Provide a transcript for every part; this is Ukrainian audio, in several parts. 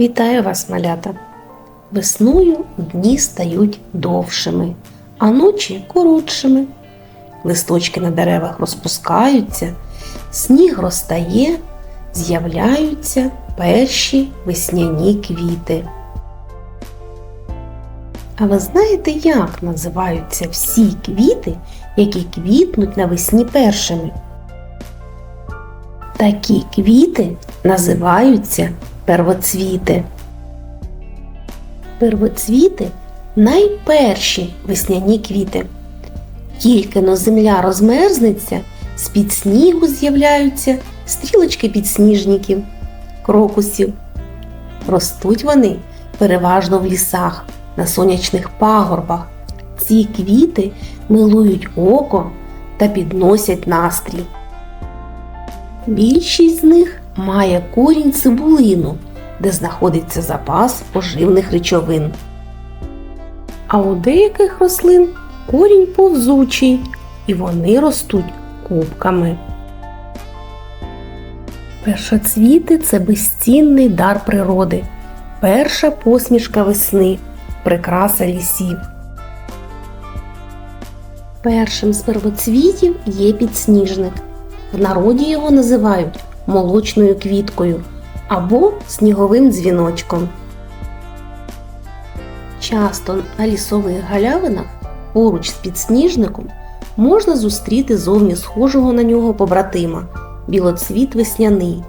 Вітаю вас, малята! Весною дні стають довшими, а ночі коротшими. Листочки на деревах розпускаються, сніг розтає, з'являються перші весняні квіти. А ви знаєте, як називаються всі квіти, які квітнуть навесні першими? Такі квіти називаються первоцвіти. Первоцвіти найперші весняні квіти. Тільки но земля розмерзнеться, з-під снігу з'являються стрілочки підсніжників, крокусів. Ростуть вони переважно в лісах, на сонячних пагорбах. Ці квіти милують око та підносять настрій. Більшість з них має корінь цибулину, де знаходиться запас поживних речовин. А у деяких рослин корінь повзучий, і вони ростуть кубками. Першоцвіти це безцінний дар природи, перша посмішка весни, прикраса лісів. Першим з первоцвітів є підсніжник. В народі його називають молочною квіткою або сніговим дзвіночком. Часто на лісових галявинах поруч з підсніжником можна зустріти зовні схожого на нього побратима білоцвіт весняний.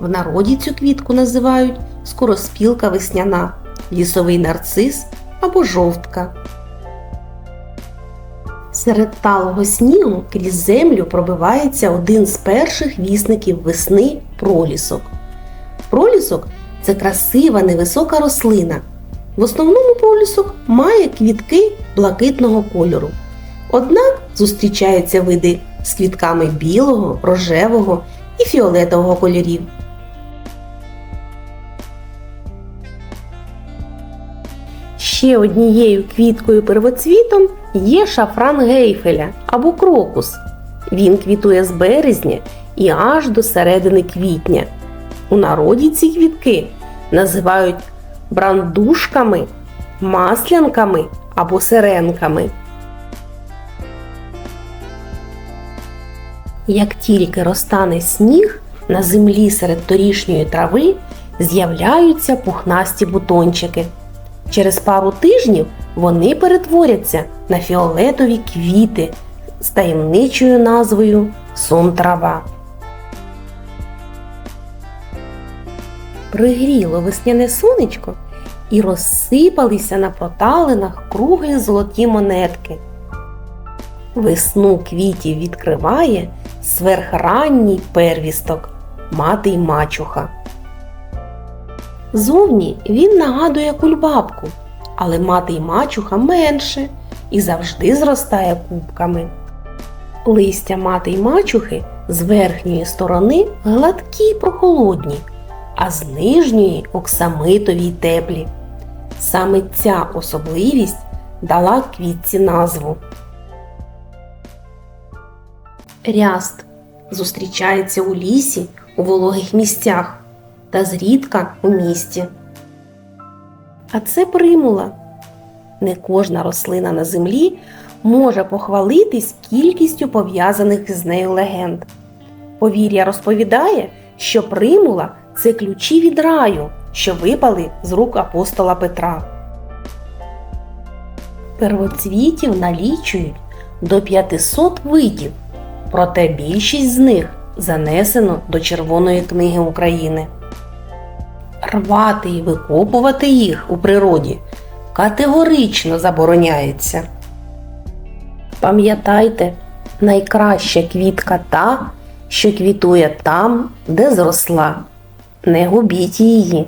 В народі цю квітку називають скороспілка весняна, лісовий нарцис або жовтка. Серед талого снігу крізь землю пробивається один з перших вісників весни пролісок. Пролісок це красива невисока рослина. В основному пролісок має квітки блакитного кольору. Однак зустрічаються види з квітками білого, рожевого і фіолетового кольорів. Ще однією квіткою первоцвітом є шафран гейфеля або крокус. Він квітує з березня і аж до середини квітня. У народі ці квітки називають брандушками, маслянками або сиренками. Як тільки розтане сніг, на землі серед торішньої трави з'являються пухнасті бутончики. Через пару тижнів вони перетворяться на фіолетові квіти з таємничою назвою сон трава. Пригріло весняне сонечко і розсипалися на проталинах круглі золоті монетки. Весну квітів відкриває сверхранній первісток мати й мачуха. Зовні він нагадує кульбабку, але мати й мачуха менше і завжди зростає кубками. Листя мати й мачухи з верхньої сторони гладкі й прохолодні, а з нижньої оксамитові теплі. Саме ця особливість дала квітці назву. Ряст зустрічається у лісі у вологих місцях та зрідка у місті. А це примула. Не кожна рослина на землі може похвалитись кількістю пов'язаних з нею легенд. Повір'я розповідає, що примула це ключі від раю, що випали з рук апостола Петра. Первоцвітів налічують до 500 видів, проте більшість з них занесено до Червоної книги України. Рвати і викопувати їх у природі категорично забороняється. Пам'ятайте, найкраща квітка та, що квітує там, де зросла. Не губіть її.